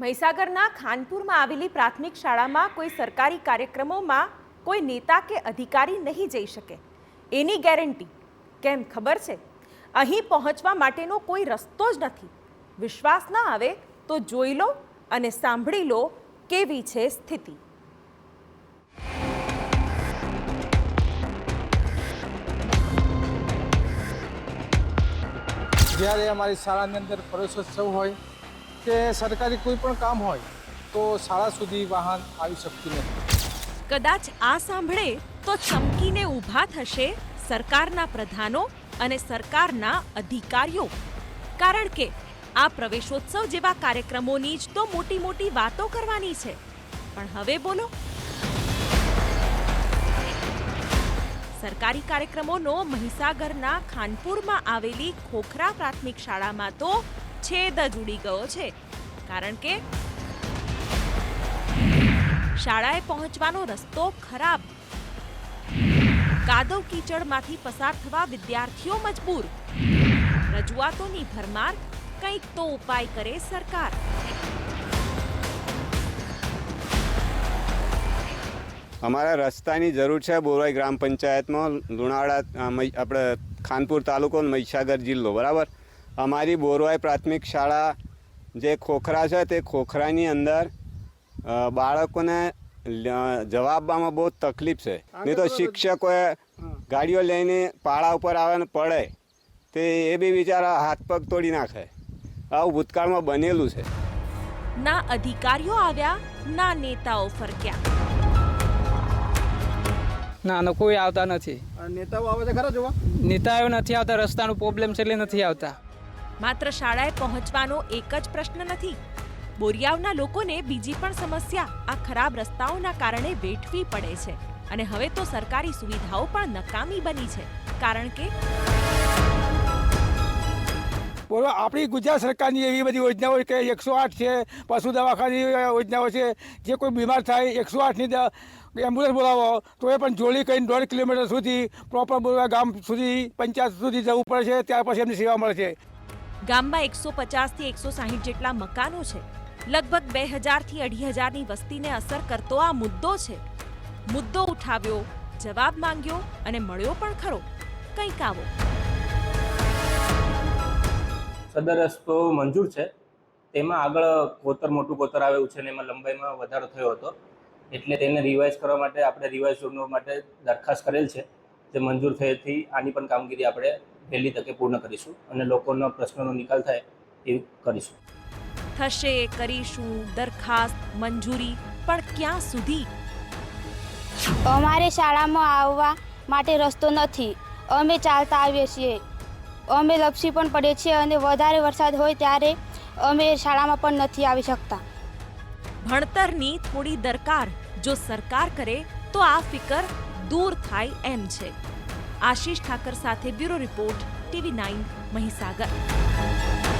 મહીસાગરના ખાનપુરમાં આવેલી પ્રાથમિક શાળામાં કોઈ સરકારી કાર્યક્રમોમાં કોઈ નેતા કે અધિકારી નહીં જઈ શકે. એની ગેરંટી, કેમ ખબર છે? અહીં પહોંચવા માટેનો કોઈ રસ્તો જ નથી. વિશ્વાસ ન આવે તો જોઈ લો અને સાંભળી લો કેવી છે સ્થિતિ. જ્યારે અમારી શાળાની અંદર પ્રવેશોત્સવ હોય કે સરકારી કોઈ પણ કામ હોય તો શાળા સુધી વાહન આવી શકતું નથી. કદાચ આ સાંભળે તો ચમકીને ઊભા થશે સરકારના પ્રધાનો અને સરકારના અધિકારીઓ. કારણ કે આ પ્રવેશોત્સવ જેવા કાર્યક્રમોની જ તો મોટી મોટી વાતો કરવાની છે. પણ હવે બોલો. સરકારી કાર્યક્રમોનો મહીસાગરના ખાનપુરમાં આવેલી ખોખરા પ્રાથમિક શાળામાં તો છેદ જ ઉડી ગયો છે. કારણ કે શાળાએ પહોંચવાનો રસ્તો ખરાબ. કાદવ કીચડમાંથી પસાર થવા વિદ્યાર્થીઓ મજબૂર. રજૂઆતોની ભરમાર કંઈક તો ઉપાય કરે સરકાર. અમારા રસ્તાની જરૂર છે બોરવાઈ ગ્રામ પંચાયતમાં લુણાવાડા આપણે ખાનપુર તાલુકો મહીસાગર જિલ્લો, બરાબર? અમારી બોરવાઈ પ્રાથમિક શાળા જે ખોખરા છે તે ખોખરાની અંદર બાળકોને જવાબમાં જવાબવામાં બહુ તકલીફ છે. નહીં તો શિક્ષકોએ ગાડીઓ લઈને પાળા ઉપર આવે ને પડે તે એ બી બિચારા હાથ પગ તોડી નાખે. આવું ભૂતકાળમાં બનેલું છે. ના અધિકારીઓ આવ્યા ના નેતાઓ ફરક્યા. ના ના કોઈ આવતા નથી. નેતાઓ આવે છે ખરા જોવા? નેતાઓ નથી આવતા રસ્તાનો પ્રોબ્લેમ છે એટલે નથી આવતા. માત્ર શાળાએ પહોંચવાનો એક જ પ્રશ્ન નથી. બોરિયાવના લોકોને બીજી પણ સમસ્યા, આ ખરાબ રસ્તાઓના કારણે વેઠવી પડે છે. અને હવે તો સરકારી સુવિધાઓ પણ નકામી બની છે. કારણ કે બોલો, આપણી ગુજરાત સરકારની એવી બધી યોજનાઓ કે એકસો આઠ છે, પશુ દવાખાની યોજનાઓ છે, જે કોઈ બીમાર થાય, એકસો આઠની એમ્બ્યુલન્સ બોલાવો, તો એ પણ જોડી કરીને દોઢ કિલોમીટર સુધી પ્રોપર બોલવા ગામ સુધી, પંચાયત સુધી જવું પડે છે, ત્યાર પછી એમની સેવા મળે છે. ગામમાં એકસો પચાસથી એકસો સાહીઠ જેટલા મકાનો છે. લગભગ બે હજારથી અઢી હજારની વસ્તીને અસર કરતો આ મુદ્દો છે. મુદ્દો ઉઠાવ્યો, જવાબ માંગ્યો અને મળ્યો પણ ખરો. કંઈક આવો. સદર રસ્તો મંજૂર છે. તેમાં આગળ કોતર મોટું કોતર આવેલું છે અને એમાં લંબાઈમાં વધારો થયો હતો. એટલે તેને રિવાઇઝ કરવા માટે આપણે રિવાઇઝ માટે દરખાસ્ત કરેલ છે. જે મંજૂર થયેથી આની પણ કામગીરી આપણે વહેલી તકે પૂર્ણ કરીશું અને લોકોના પ્રશ્નોનો નિકાલ થાય એવું કરીશું. થશે કરીશું દરખાસ્ત મંજૂરી પણ ક્યાં સુધી? અમારે શાળામાં આવવા માટે રસ્તો નથી. અમે ચાલતા આવીએ છીએ. અમે લપસી પણ પડીએ છીએ અને વધારે વરસાદ હોય ત્યારે અમે શાળામાં પણ નથી આવી શકતા. ભણતરની થોડી દરકાર. જો સરકાર કરે તો આ ફિકર દૂર થાય એમ છે. આશીષ ઠાકર સાથે bureau report TV nine Mahisagar.